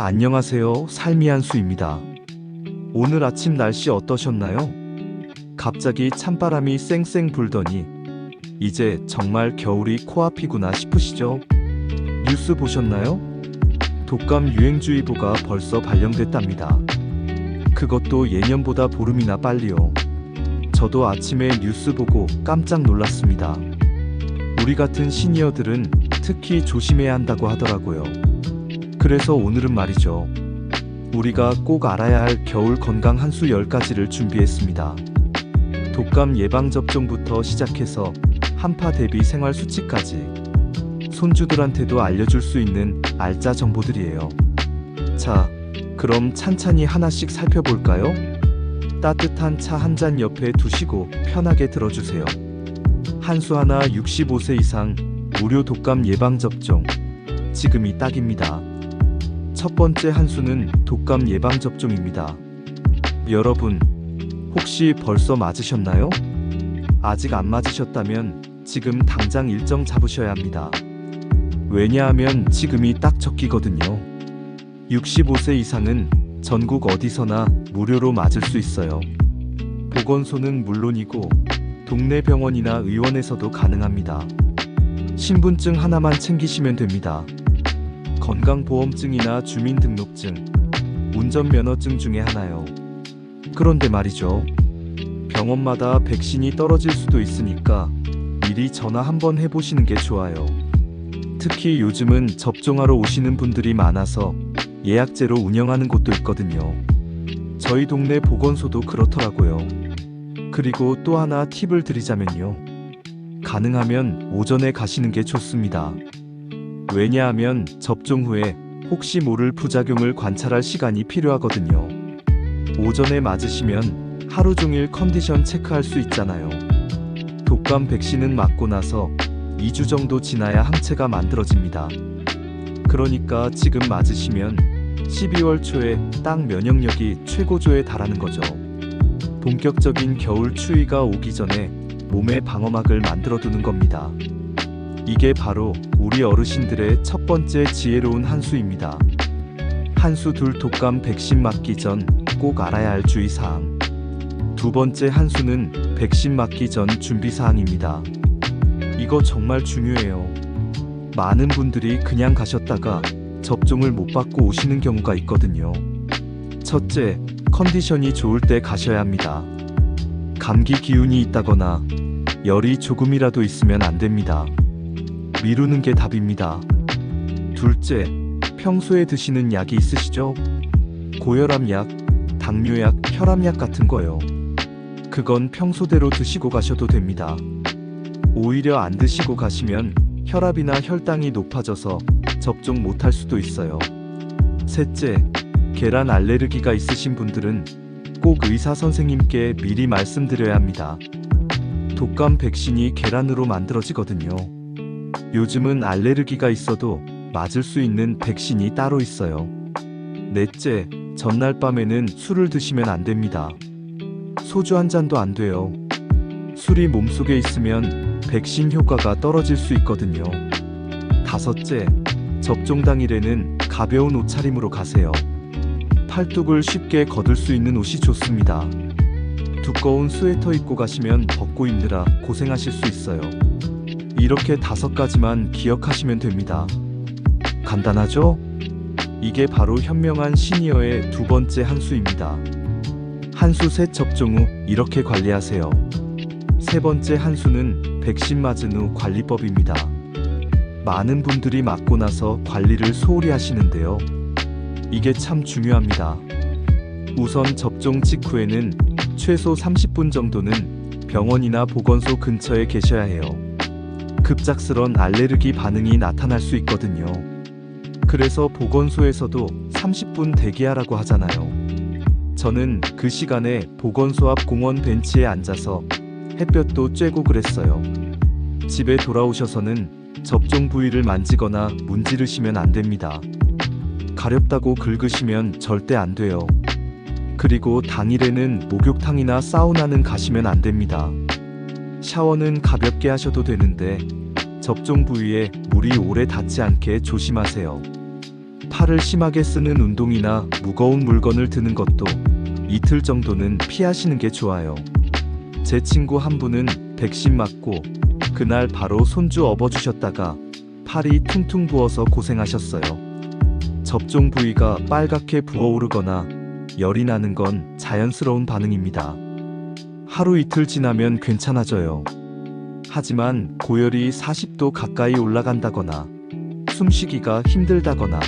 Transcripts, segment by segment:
안녕하세요. 삶이 한수입니다. 오늘 아침 날씨 어떠셨나요? 갑자기 찬바람이 쌩쌩 불더니 이제 정말 겨울이 코앞이구나 싶으시죠? 뉴스 보셨나요? 독감 유행주의보가 벌써 발령됐답니다. 그것도 예년보다 보름이나 빨리요. 저도 아침에 뉴스 보고 깜짝 놀랐습니다. 우리 같은 시니어들은 특히 조심해야 한다고 하더라고요. 그래서 오늘은 말이죠. 우리가 꼭 알아야 할 겨울 건강 한 수 10가지를 준비했습니다. 독감 예방접종부터 시작해서 한파 대비 생활 수칙까지 손주들한테도 알려줄 수 있는 알짜 정보들이에요. 자, 그럼 찬찬히 하나씩 살펴볼까요? 따뜻한 차 한 잔 옆에 두시고 편하게 들어주세요. 한수 하나 65세 이상 무료 독감 예방접종. 지금이 딱입니다. 첫 번째 한 수는 독감 예방접종입니다. 여러분, 혹시 벌써 맞으셨나요? 아직 안 맞으셨다면 지금 당장 일정 잡으셔야 합니다. 왜냐하면 지금이 딱 적기거든요. 65세 이상은 전국 어디서나 무료로 맞을 수 있어요. 보건소는 물론이고 동네 병원이나 의원에서도 가능합니다. 신분증 하나만 챙기시면 됩니다. 건강보험증이나 주민등록증, 운전면허증 중에 하나요. 그런데 말이죠. 병원마다 백신이 떨어질 수도 있으니까 미리 전화 한번 해보시는 게 좋아요. 특히 요즘은 접종하러 오시는 분들이 많아서 예약제로 운영하는 곳도 있거든요. 저희 동네 보건소도 그렇더라고요. 그리고 또 하나 팁을 드리자면요. 가능하면 오전에 가시는 게 좋습니다. 왜냐하면 접종 후에 혹시 모를 부작용을 관찰할 시간이 필요하거든요. 오전에 맞으시면 하루 종일 컨디션 체크할 수 있잖아요. 독감 백신은 맞고 나서 2주 정도 지나야 항체가 만들어집니다. 그러니까 지금 맞으시면 12월 초에 딱 면역력이 최고조에 달하는 거죠. 본격적인 겨울 추위가 오기 전에 몸의 방어막을 만들어 두는 겁니다. 이게 바로 우리 어르신들의 첫 번째 지혜로운 한수입니다. 한수 둘 독감 백신 맞기 전 꼭 알아야 할 주의사항. 두 번째 한수는 백신 맞기 전 준비사항입니다. 이거 정말 중요해요. 많은 분들이 그냥 가셨다가 접종을 못 받고 오시는 경우가 있거든요. 첫째, 컨디션이 좋을 때 가셔야 합니다. 감기 기운이 있다거나 열이 조금이라도 있으면 안 됩니다. 미루는 게 답입니다. 둘째, 평소에 드시는 약이 있으시죠? 고혈압 약, 당뇨약, 혈압약 같은 거요. 그건 평소대로 드시고 가셔도 됩니다. 오히려 안 드시고 가시면 혈압이나 혈당이 높아져서 접종 못할 수도 있어요. 셋째, 계란 알레르기가 있으신 분들은 꼭 의사 선생님께 미리 말씀드려야 합니다. 독감 백신이 계란으로 만들어지거든요. 요즘은 알레르기가 있어도 맞을 수 있는 백신이 따로 있어요. 넷째, 전날 밤에는 술을 드시면 안 됩니다. 소주 한 잔도 안 돼요. 술이 몸속에 있으면 백신 효과가 떨어질 수 있거든요. 다섯째, 접종 당일에는 가벼운 옷차림으로 가세요. 팔뚝을 쉽게 걷을 수 있는 옷이 좋습니다. 두꺼운 스웨터 입고 가시면 벗고 입느라 고생하실 수 있어요. 이렇게 다섯 가지만 기억하시면 됩니다. 간단하죠? 이게 바로 현명한 시니어의 두 번째 한수입니다. 한수 셋 접종 후 이렇게 관리하세요. 세 번째 한수는 백신 맞은 후 관리법입니다. 많은 분들이 맞고 나서 관리를 소홀히 하시는데요. 이게 참 중요합니다. 우선 접종 직후에는 최소 30분 정도는 병원이나 보건소 근처에 계셔야 해요. 급작스런 알레르기 반응이 나타날 수 있거든요. 그래서 보건소에서도 30분 대기하라고 하잖아요. 저는 그 시간에 보건소 앞 공원 벤치에 앉아서 햇볕도 쬐고 그랬어요. 집에 돌아오셔서는 접종 부위를 만지거나 문지르시면 안 됩니다. 가렵다고 긁으시면 절대 안 돼요. 그리고 당일에는 목욕탕이나 사우나는 가시면 안 됩니다. 샤워는 가볍게 하셔도 되는데 접종 부위에 물이 오래 닿지 않게 조심하세요. 팔을 심하게 쓰는 운동이나 무거운 물건을 드는 것도 이틀 정도는 피하시는 게 좋아요. 제 친구 한 분은 백신 맞고 그날 바로 손주 업어주셨다가 팔이 퉁퉁 부어서 고생하셨어요. 접종 부위가 빨갛게 부어오르거나 열이 나는 건 자연스러운 반응입니다. 하루 이틀 지나면 괜찮아져요. 하지만 고열이 40도 가까이 올라간다거나 숨쉬기가 힘들다거나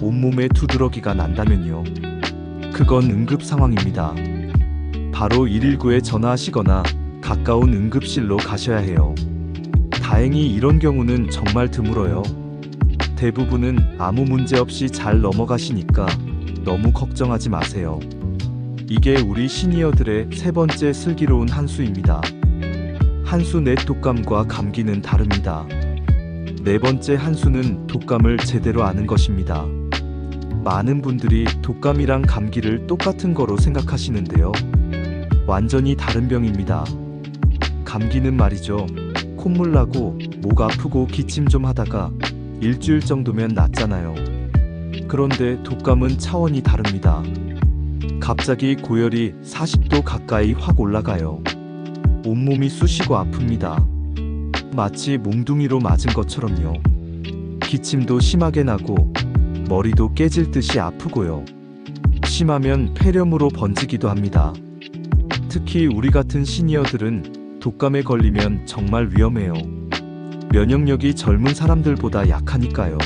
온몸에 두드러기가 난다면요. 그건 응급 상황입니다. 바로 119에 전화하시거나 가까운 응급실로 가셔야 해요. 다행히 이런 경우는 정말 드물어요. 대부분은 아무 문제 없이 잘 넘어가시니까 너무 걱정하지 마세요. 이게 우리 시니어들의 세 번째 슬기로운 한 수입니다. 한 수 내 독감과 감기는 다릅니다. 네 번째 한 수는 독감을 제대로 아는 것입니다. 많은 분들이 독감이랑 감기를 똑같은 거로 생각하시는데요. 완전히 다른 병입니다. 감기는 말이죠. 콧물 나고 목 아프고 기침 좀 하다가 일주일 정도면 낫잖아요. 그런데 독감은 차원이 다릅니다. 갑자기 고열이 40도 가까이 확 올라가요. 온몸이 쑤시고 아픕니다. 마치 몽둥이로 맞은 것처럼요. 기침도 심하게 나고 머리도 깨질 듯이 아프고요. 심하면 폐렴으로 번지기도 합니다. 특히 우리 같은 시니어들은 독감에 걸리면 정말 위험해요. 면역력이 젊은 사람들보다 약하니까요.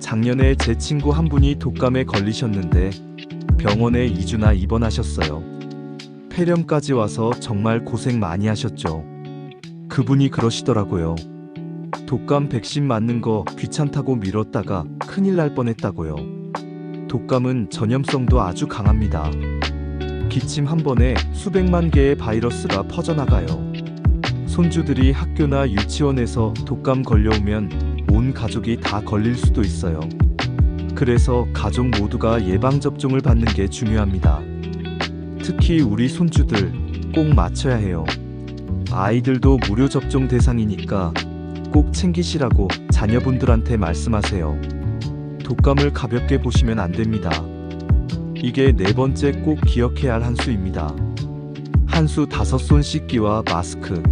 작년에 제 친구 한 분이 독감에 걸리셨는데 병원에 2주나 입원하셨어요. 폐렴까지 와서 정말 고생 많이 하셨죠. 그분이 그러시더라고요. 독감 백신 맞는 거 귀찮다고 미뤘다가 큰일 날 뻔했다고요. 독감은 전염성도 아주 강합니다. 기침 한 번에 수백만 개의 바이러스가 퍼져나가요. 손주들이 학교나 유치원에서 독감 걸려오면 온 가족이 다 걸릴 수도 있어요. 그래서 가족 모두가 예방접종을 받는 게 중요합니다. 특히 우리 손주들 꼭 맞춰야 해요. 아이들도 무료 접종 대상이니까 꼭 챙기시라고 자녀분들한테 말씀하세요. 독감을 가볍게 보시면 안 됩니다. 이게 네 번째 꼭 기억해야 할 한 수입니다. 한 수 다섯 손 씻기와 마스크.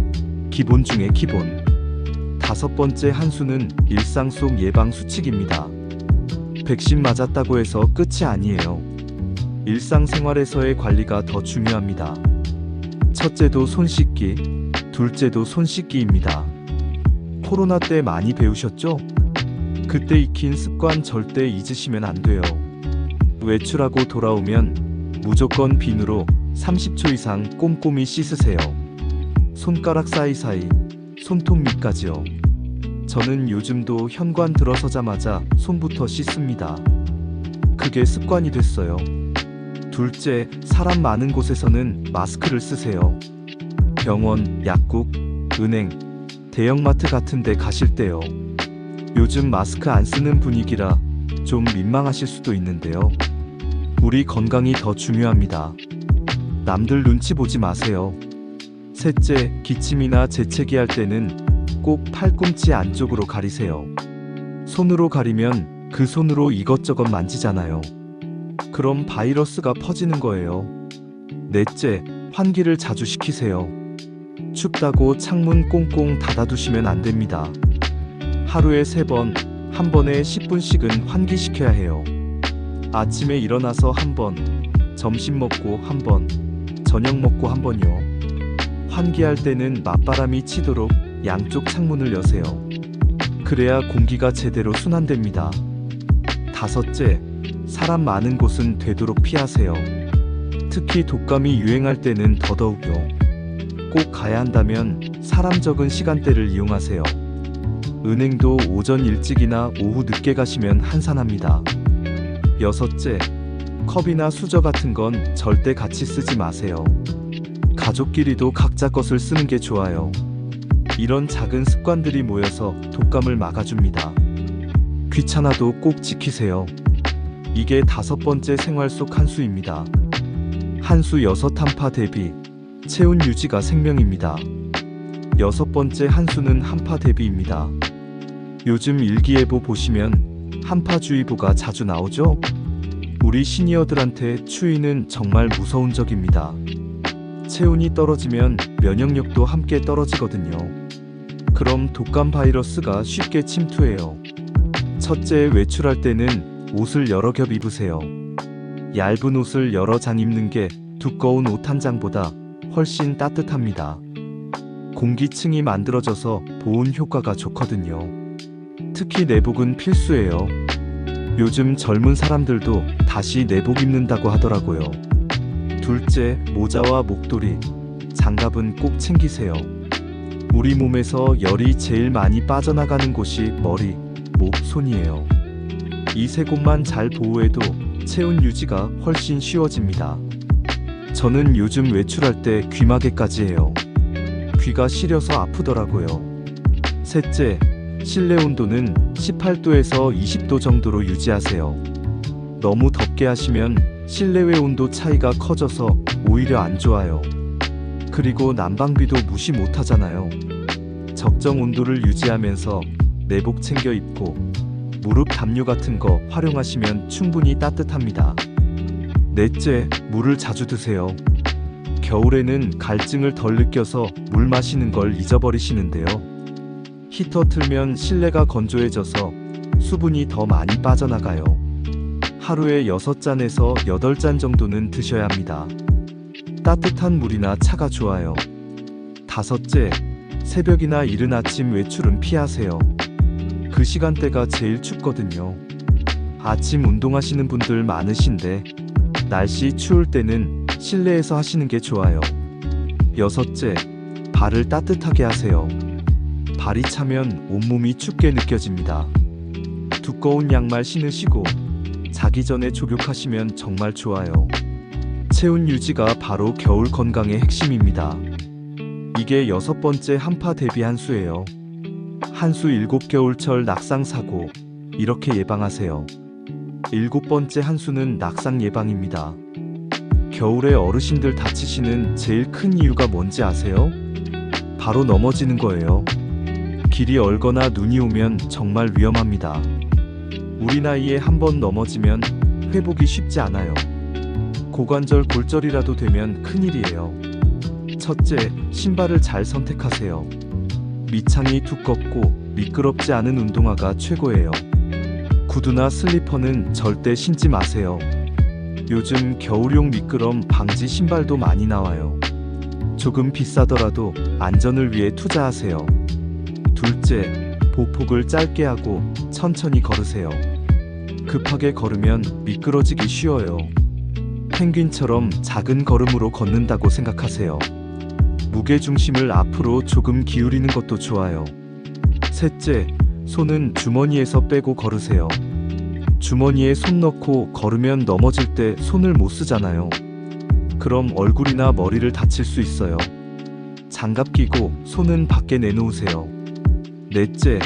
기본 중에 기본. 다섯 번째 한 수는 일상 속 예방 수칙입니다. 백신 맞았다고 해서 끝이 아니에요. 일상생활에서의 관리가 더 중요합니다. 첫째도 손 씻기, 둘째도 손 씻기입니다. 코로나 때 많이 배우셨죠? 그때 익힌 습관 절대 잊으시면 안 돼요. 외출하고 돌아오면 무조건 비누로 30초 이상 꼼꼼히 씻으세요. 손가락 사이사이, 손톱 밑까지요. 저는 요즘도 현관 들어서자마자 손부터 씻습니다. 그게 습관이 됐어요. 둘째, 사람 많은 곳에서는 마스크를 쓰세요. 병원, 약국, 은행, 대형마트 같은 데 가실 때요. 요즘 마스크 안 쓰는 분위기라 좀 민망하실 수도 있는데요. 우리 건강이 더 중요합니다. 남들 눈치 보지 마세요. 셋째, 기침이나 재채기 할 때는 꼭 팔꿈치 안쪽으로 가리세요. 손으로 가리면 그 손으로 이것저것 만지잖아요. 그럼 바이러스가 퍼지는 거예요. 넷째, 환기를 자주 시키세요. 춥다고 창문 꽁꽁 닫아두시면 안 됩니다. 하루에 세 번, 한 번에 10분씩은 환기시켜야 해요. 아침에 일어나서 한 번, 점심 먹고 한 번, 저녁 먹고 한 번요. 환기할 때는 맞바람이 치도록 양쪽 창문을 여세요. 그래야 공기가 제대로 순환됩니다. 다섯째, 사람 많은 곳은 되도록 피하세요. 특히 독감이 유행할 때는 더더욱요. 꼭 가야 한다면 사람 적은 시간대를 이용하세요. 은행도 오전 일찍이나 오후 늦게 가시면 한산합니다. 여섯째, 컵이나 수저 같은 건 절대 같이 쓰지 마세요. 가족끼리도 각자 것을 쓰는 게 좋아요. 이런 작은 습관들이 모여서 독감을 막아줍니다. 귀찮아도 꼭 지키세요. 이게 다섯 번째 생활 속 한 수입니다. 한 수 여섯 한파 대비 체온 유지가 생명입니다. 여섯 번째 한수는 한파 대비입니다. 요즘 일기예보 보시면 한파주의보가 자주 나오죠? 우리 시니어들한테 추위는 정말 무서운 적입니다. 체온이 떨어지면 면역력도 함께 떨어지거든요. 그럼 독감 바이러스가 쉽게 침투해요. 첫째, 외출할 때는 옷을 여러 겹 입으세요. 얇은 옷을 여러 장 입는 게 두꺼운 옷 한 장보다 훨씬 따뜻합니다. 공기층이 만들어져서 보온 효과가 좋거든요. 특히 내복은 필수예요. 요즘 젊은 사람들도 다시 내복 입는다고 하더라고요. 둘째, 모자와 목도리, 장갑은 꼭 챙기세요. 우리 몸에서 열이 제일 많이 빠져나가는 곳이 머리, 목, 손이에요. 이 세 곳만 잘 보호해도 체온 유지가 훨씬 쉬워집니다. 저는 요즘 외출할 때 귀마개까지 해요. 귀가 시려서 아프더라고요. 셋째, 실내 온도는 18도에서 20도 정도로 유지하세요. 너무 덥게 하시면 실내외 온도 차이가 커져서 오히려 안 좋아요. 그리고 난방비도 무시 못 하잖아요. 적정 온도를 유지하면서 내복 챙겨 입고 무릎 담요 같은 거 활용하시면 충분히 따뜻합니다. 넷째, 물을 자주 드세요. 겨울에는 갈증을 덜 느껴서 물 마시는 걸 잊어버리시는데요. 히터 틀면 실내가 건조해져서 수분이 더 많이 빠져나가요. 하루에 6잔에서 8잔 정도는 드셔야 합니다. 따뜻한 물이나 차가 좋아요. 다섯째, 새벽이나 이른 아침 외출은 피하세요. 그 시간대가 제일 춥거든요. 아침 운동하시는 분들 많으신데, 날씨 추울 때는 실내에서 하시는 게 좋아요. 여섯째, 발을 따뜻하게 하세요. 발이 차면 온몸이 춥게 느껴집니다. 두꺼운 양말 신으시고 자기 전에 족욕하시면 정말 좋아요. 체온 유지가 바로 겨울 건강의 핵심입니다. 이게 여섯 번째 한파 대비 한수예요. 한수 일곱 겨울철 낙상 사고 이렇게 예방하세요. 일곱 번째 한수는 낙상 예방입니다. 겨울에 어르신들 다치시는 제일 큰 이유가 뭔지 아세요? 바로 넘어지는 거예요. 길이 얼거나 눈이 오면 정말 위험합니다. 우리 나이에 한 번 넘어지면 회복이 쉽지 않아요. 고관절 골절이라도 되면 큰일이에요. 첫째, 신발을 잘 선택하세요. 밑창이 두껍고 미끄럽지 않은 운동화가 최고예요. 구두나 슬리퍼는 절대 신지 마세요. 요즘 겨울용 미끄럼 방지 신발도 많이 나와요. 조금 비싸더라도 안전을 위해 투자하세요. 둘째, 보폭을 짧게 하고 천천히 걸으세요. 급하게 걸으면 미끄러지기 쉬워요. 펭귄처럼 작은 걸음으로 걷는다고 생각하세요. 무게 중심을 앞으로 조금 기울이는 것도 좋아요. 셋째, 손은 주머니에서 빼고 걸으세요. 주머니에 손 넣고 걸으면 넘어질 때 손을 못 쓰잖아요. 그럼 얼굴이나 머리를 다칠 수 있어요. 장갑 끼고 손은 밖에 내놓으세요. 넷째,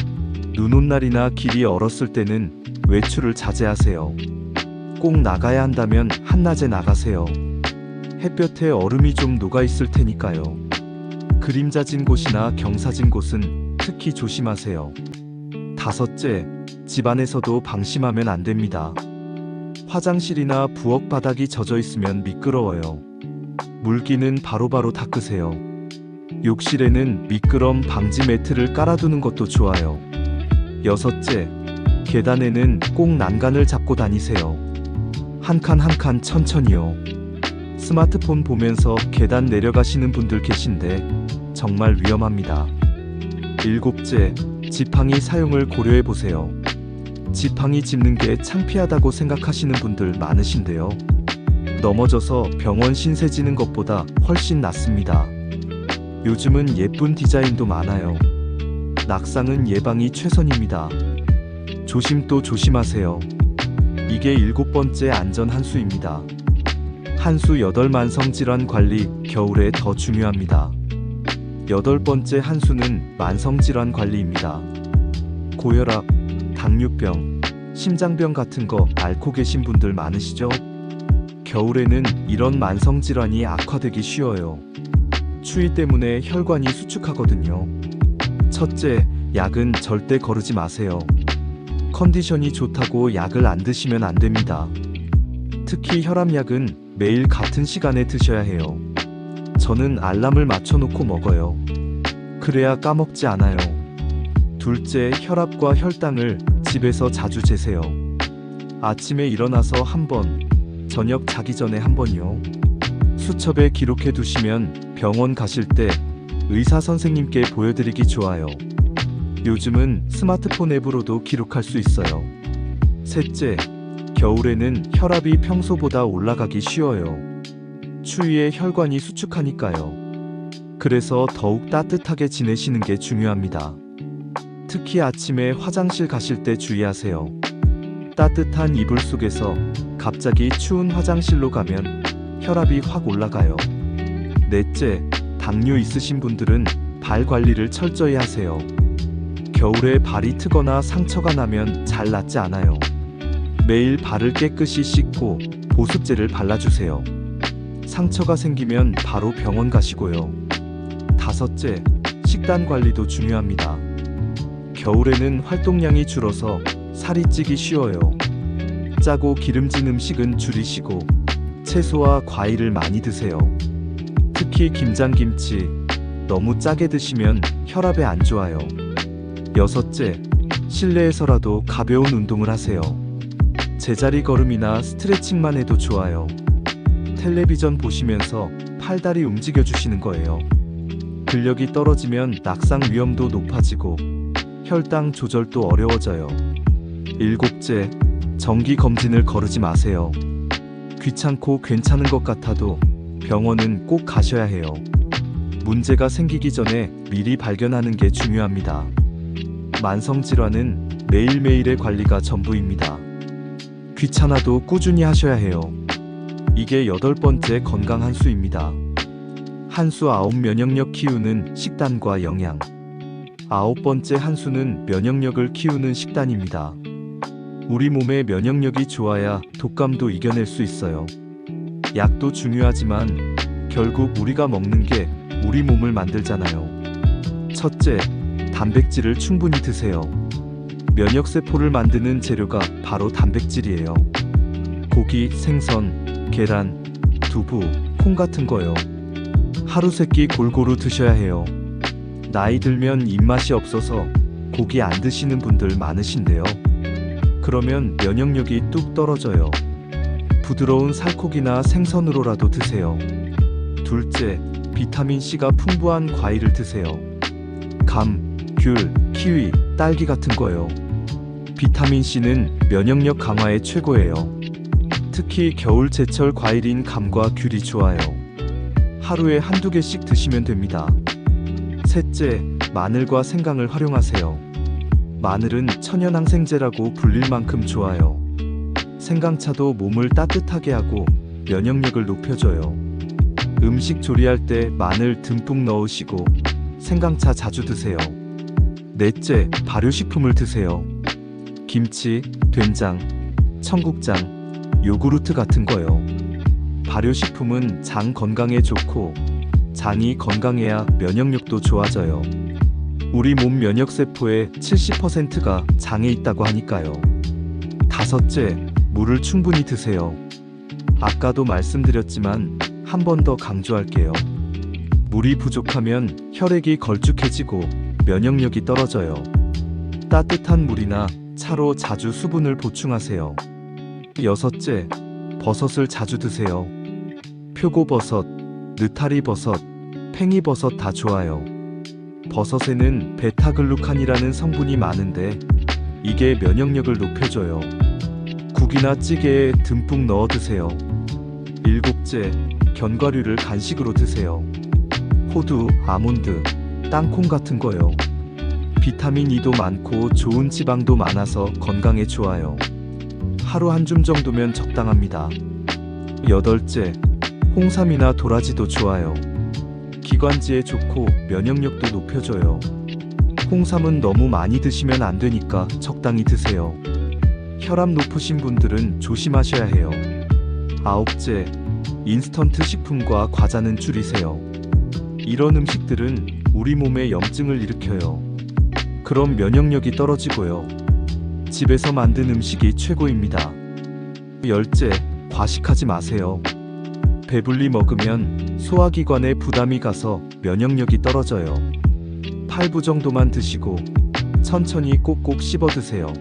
눈 온 날이나 길이 얼었을 때는 외출을 자제하세요. 꼭 나가야 한다면 한낮에 나가세요. 햇볕에 얼음이 좀 녹아 있을 테니까요. 그림자 진 곳이나 경사 진 곳은 특히 조심하세요. 다섯째, 집안에서도 방심하면 안 됩니다. 화장실이나 부엌 바닥이 젖어 있으면 미끄러워요. 물기는 바로바로 닦으세요. 욕실에는 미끄럼 방지 매트를 깔아두는 것도 좋아요. 여섯째, 계단에는 꼭 난간을 잡고 다니세요. 한 칸 한 칸 천천히요. 스마트폰 보면서 계단 내려가시는 분들 계신데 정말 위험합니다. 일곱째, 지팡이 사용을 고려해 보세요. 지팡이 짚는 게 창피하다고 생각하시는 분들 많으신데요. 넘어져서 병원 신세 지는 것보다 훨씬 낫습니다. 요즘은 예쁜 디자인도 많아요. 낙상은 예방이 최선입니다. 조심 또 조심하세요. 이게 일곱 번째 안전 한수입니다. 한수 여덟 만성 질환 관리 겨울에 더 중요합니다. 여덟 번째 한수는 만성 질환 관리입니다. 고혈압, 당뇨병, 심장병 같은 거 앓고 계신 분들 많으시죠? 겨울에는 이런 만성 질환이 악화되기 쉬워요. 추위 때문에 혈관이 수축하거든요. 첫째, 약은 절대 거르지 마세요. 컨디션이 좋다고 약을 안 드시면 안 됩니다. 특히 혈압약은 매일 같은 시간에 드셔야 해요. 저는 알람을 맞춰놓고 먹어요. 그래야 까먹지 않아요. 둘째, 혈압과 혈당을 집에서 자주 재세요. 아침에 일어나서 한 번, 저녁 자기 전에 한 번이요. 수첩에 기록해 두시면 병원 가실 때 의사 선생님께 보여드리기 좋아요. 요즘은 스마트폰 앱으로도 기록할 수 있어요. 셋째, 겨울에는 혈압이 평소보다 올라가기 쉬워요. 추위에 혈관이 수축하니까요. 그래서 더욱 따뜻하게 지내시는 게 중요합니다. 특히 아침에 화장실 가실 때 주의하세요. 따뜻한 이불 속에서 갑자기 추운 화장실로 가면 혈압이 확 올라가요. 넷째, 당뇨 있으신 분들은 발 관리를 철저히 하세요. 겨울에 발이 트거나 상처가 나면 잘 낫지 않아요. 매일 발을 깨끗이 씻고 보습제를 발라주세요. 상처가 생기면 바로 병원 가시고요. 다섯째, 식단 관리도 중요합니다. 겨울에는 활동량이 줄어서 살이 찌기 쉬워요. 짜고 기름진 음식은 줄이시고 채소와 과일을 많이 드세요. 특히 김장김치 너무 짜게 드시면 혈압에 안 좋아요. 여섯째, 실내에서라도 가벼운 운동을 하세요. 제자리 걸음이나 스트레칭만 해도 좋아요. 텔레비전 보시면서 팔다리 움직여 주시는 거예요. 근력이 떨어지면 낙상 위험도 높아지고 혈당 조절도 어려워져요. 일곱째, 정기 검진을 거르지 마세요. 귀찮고 괜찮은 것 같아도 병원은 꼭 가셔야 해요. 문제가 생기기 전에 미리 발견하는 게 중요합니다. 만성질환은 매일매일의 관리가 전부입니다. 귀찮아도 꾸준히 하셔야 해요. 이게 여덟 번째 건강 한 수입니다. 한수 아홉 면역력 키우는 식단과 영양. 아홉 번째 한수는 면역력을 키우는 식단입니다. 우리 몸의 면역력이 좋아야 독감도 이겨낼 수 있어요. 약도 중요하지만 결국 우리가 먹는 게 우리 몸을 만들잖아요. 첫째, 단백질을 충분히 드세요. 면역세포를 만드는 재료가 바로 단백질이에요. 고기, 생선, 계란, 두부, 콩 같은 거요. 하루 세 끼 골고루 드셔야 해요. 나이 들면 입맛이 없어서 고기 안 드시는 분들 많으신데요. 그러면 면역력이 뚝 떨어져요. 부드러운 살코기나 생선으로라도 드세요. 둘째, 비타민C가 풍부한 과일을 드세요. 감, 귤, 키위, 딸기 같은 거요. 비타민C는 면역력 강화에 최고예요. 특히 겨울 제철 과일인 감과 귤이 좋아요. 하루에 한두 개씩 드시면 됩니다. 셋째, 마늘과 생강을 활용하세요. 마늘은 천연항생제라고 불릴 만큼 좋아요. 생강차도 몸을 따뜻하게 하고 면역력을 높여줘요. 음식 조리할 때 마늘 듬뿍 넣으시고 생강차 자주 드세요. 넷째, 발효식품을 드세요. 김치, 된장, 청국장, 요구르트 같은 거요. 발효식품은 장 건강에 좋고 장이 건강해야 면역력도 좋아져요. 우리 몸 면역세포의 70%가 장에 있다고 하니까요. 다섯째, 물을 충분히 드세요. 아까도 말씀드렸지만 한 번 더 강조할게요. 물이 부족하면 혈액이 걸쭉해지고 면역력이 떨어져요. 따뜻한 물이나 차로 자주 수분을 보충하세요. 여섯째, 버섯을 자주 드세요. 표고버섯, 느타리버섯, 팽이버섯 다 좋아요. 버섯에는 베타글루칸이라는 성분이 많은데 이게 면역력을 높여줘요. 국이나 찌개에 듬뿍 넣어 드세요. 일곱째, 견과류를 간식으로 드세요. 호두, 아몬드, 땅콩 같은 거요. 비타민 E도 많고 좋은 지방도 많아서 건강에 좋아요. 하루 한 줌 정도면 적당합니다. 여덟째, 홍삼이나 도라지도 좋아요. 기관지에 좋고 면역력도 높여줘요. 홍삼은 너무 많이 드시면 안 되니까 적당히 드세요. 혈압 높으신 분들은 조심하셔야 해요. 아홉째, 인스턴트 식품과 과자는 줄이세요. 이런 음식들은 우리 몸에 염증을 일으켜요. 그럼 면역력이 떨어지고요. 집에서 만든 음식이 최고입니다. 열째, 과식하지 마세요. 배불리 먹으면 소화기관에 부담이 가서 면역력이 떨어져요. 8부 정도만 드시고 천천히 꼭꼭 씹어 드세요.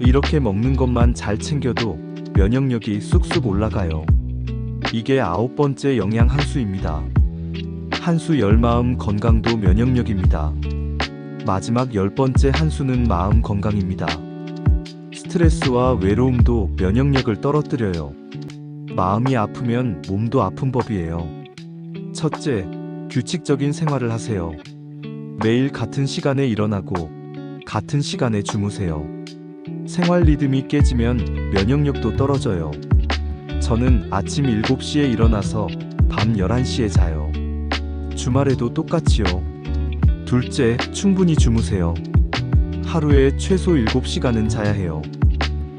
이렇게 먹는 것만 잘 챙겨도 면역력이 쑥쑥 올라가요. 이게 아홉 번째 영양 한 수입니다. 한수 열 마음 건강도 면역력입니다. 마지막 열 번째 한수는 마음 건강입니다. 스트레스와 외로움도 면역력을 떨어뜨려요. 마음이 아프면 몸도 아픈 법이에요. 첫째, 규칙적인 생활을 하세요. 매일 같은 시간에 일어나고 같은 시간에 주무세요. 생활 리듬이 깨지면 면역력도 떨어져요. 저는 아침 7시에 일어나서 밤 11시에 자요. 주말에도 똑같이요. 둘째, 충분히 주무세요. 하루에 최소 7시간은 자야 해요.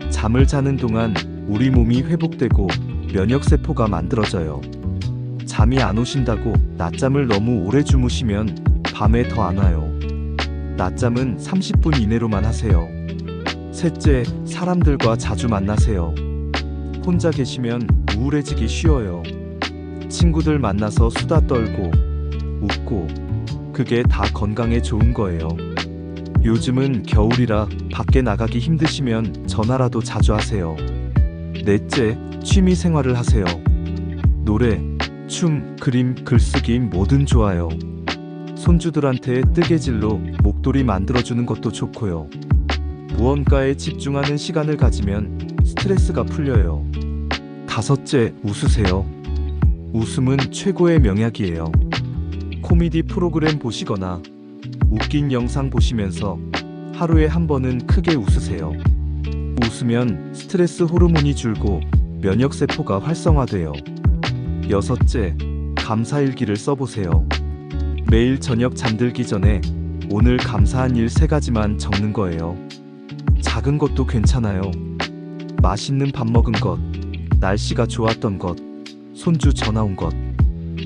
잠을 자는 동안 우리 몸이 회복되고 면역세포가 만들어져요. 잠이 안 오신다고 낮잠을 너무 오래 주무시면 밤에 더 안 와요. 낮잠은 30분 이내로만 하세요. 셋째, 사람들과 자주 만나세요. 혼자 계시면 우울해지기 쉬워요. 친구들 만나서 수다 떨고 웃고 그게 다 건강에 좋은 거예요. 요즘은 겨울이라 밖에 나가기 힘드시면 전화라도 자주 하세요. 넷째, 취미 생활을 하세요. 노래, 춤, 그림, 글쓰기 뭐든 좋아요. 손주들한테 뜨개질로 목도리 만들어주는 것도 좋고요. 무언가에 집중하는 시간을 가지면 스트레스가 풀려요. 다섯째, 웃으세요. 웃음은 최고의 명약이에요. 코미디 프로그램 보시거나 웃긴 영상 보시면서 하루에 한 번은 크게 웃으세요. 웃으면 스트레스 호르몬이 줄고 면역세포가 활성화돼요. 여섯째, 감사일기를 써보세요. 매일 저녁 잠들기 전에 오늘 감사한 일 세 가지만 적는 거예요. 작은 것도 괜찮아요. 맛있는 밥 먹은 것, 날씨가 좋았던 것, 손주 전화 온 것.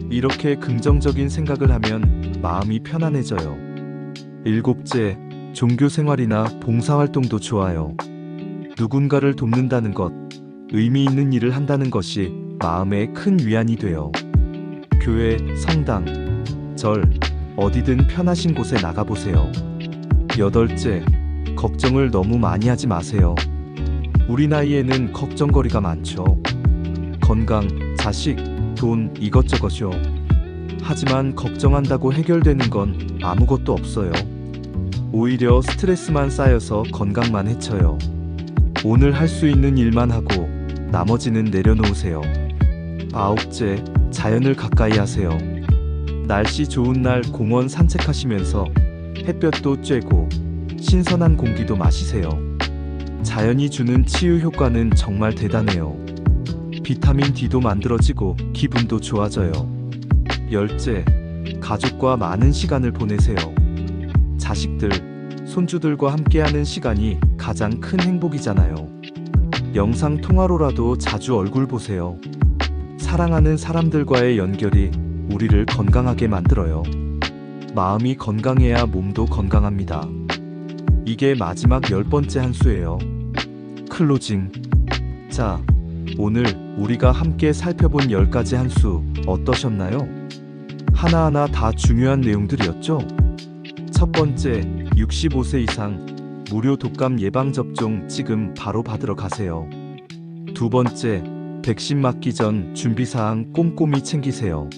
이렇게 긍정적인 생각을 하면 마음이 편안해져요. 일곱째, 종교 생활이나 봉사활동도 좋아요. 누군가를 돕는다는 것, 의미 있는 일을 한다는 것이 마음에 큰 위안이 돼요. 교회, 성당, 절, 어디든 편하신 곳에 나가보세요. 여덟째, 걱정을 너무 많이 하지 마세요. 우리 나이에는 걱정거리가 많죠. 건강, 자식, 돈, 이것저것이요. 하지만 걱정한다고 해결되는 건 아무것도 없어요. 오히려 스트레스만 쌓여서 건강만 해쳐요. 오늘 할 수 있는 일만 하고 나머지는 내려놓으세요. 아홉째, 자연을 가까이 하세요. 날씨 좋은 날 공원 산책하시면서 햇볕도 쬐고 신선한 공기도 마시세요. 자연이 주는 치유 효과는 정말 대단해요. 비타민 D도 만들어지고 기분도 좋아져요. 열째, 가족과 많은 시간을 보내세요. 자식들, 손주들과 함께하는 시간이 가장 큰 행복이잖아요. 영상 통화로라도 자주 얼굴 보세요. 사랑하는 사람들과의 연결이 우리를 건강하게 만들어요. 마음이 건강해야 몸도 건강합니다. 이게 마지막 열 번째 한 수예요. 클로징. 자, 오늘 우리가 함께 살펴본 10가지 한 수 어떠셨나요? 하나하나 다 중요한 내용들이었죠? 첫 번째, 65세 이상 무료 독감 예방 접종 지금 바로 받으러 가세요. 두 번째, 백신 맞기 전 준비 사항 꼼꼼히 챙기세요.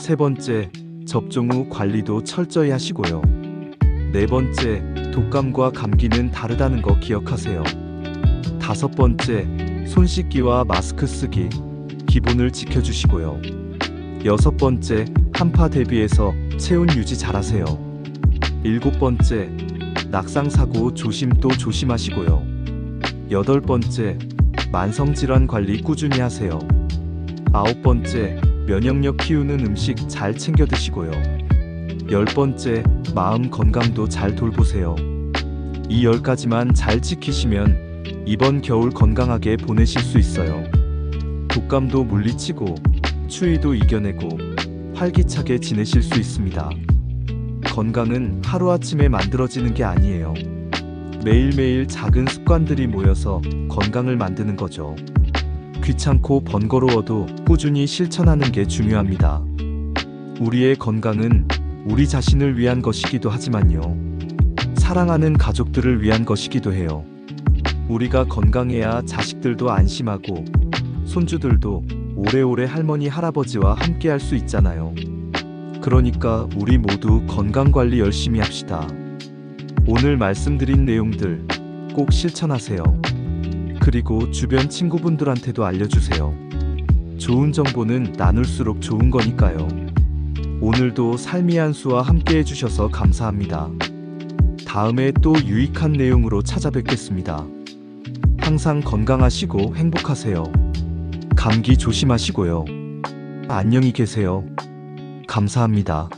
세 번째, 접종 후 관리도 철저히 하시고요. 네 번째, 독감과 감기는 다르다는 거 기억하세요. 다섯 번째, 손 씻기와 마스크 쓰기, 기본을 지켜주시고요. 여섯 번째, 한파 대비해서 체온 유지 잘하세요. 일곱 번째, 낙상 사고 조심 또 조심하시고요. 여덟 번째, 만성 질환 관리 꾸준히 하세요. 아홉 번째, 면역력 키우는 음식 잘 챙겨 드시고요. 열 번째, 마음 건강도 잘 돌보세요. 이 열 가지만 잘 지키시면 이번 겨울 건강하게 보내실 수 있어요. 독감도 물리치고 추위도 이겨내고 활기차게 지내실 수 있습니다. 건강은 하루아침에 만들어지는 게 아니에요. 매일매일 작은 습관들이 모여서 건강을 만드는 거죠. 귀찮고 번거로워도 꾸준히 실천하는 게 중요합니다. 우리의 건강은 우리 자신을 위한 것이기도 하지만요. 사랑하는 가족들을 위한 것이기도 해요. 우리가 건강해야 자식들도 안심하고 손주들도 오래오래 할머니 할아버지와 함께 할 수 있잖아요. 그러니까 우리 모두 건강 관리 열심히 합시다. 오늘 말씀드린 내용들 꼭 실천하세요. 그리고 주변 친구분들한테도 알려주세요. 좋은 정보는 나눌수록 좋은 거니까요. 오늘도 삶의 한수와 함께 해주셔서 감사합니다. 다음에 또 유익한 내용으로 찾아뵙겠습니다. 항상 건강하시고 행복하세요. 감기 조심하시고요. 안녕히 계세요. 감사합니다.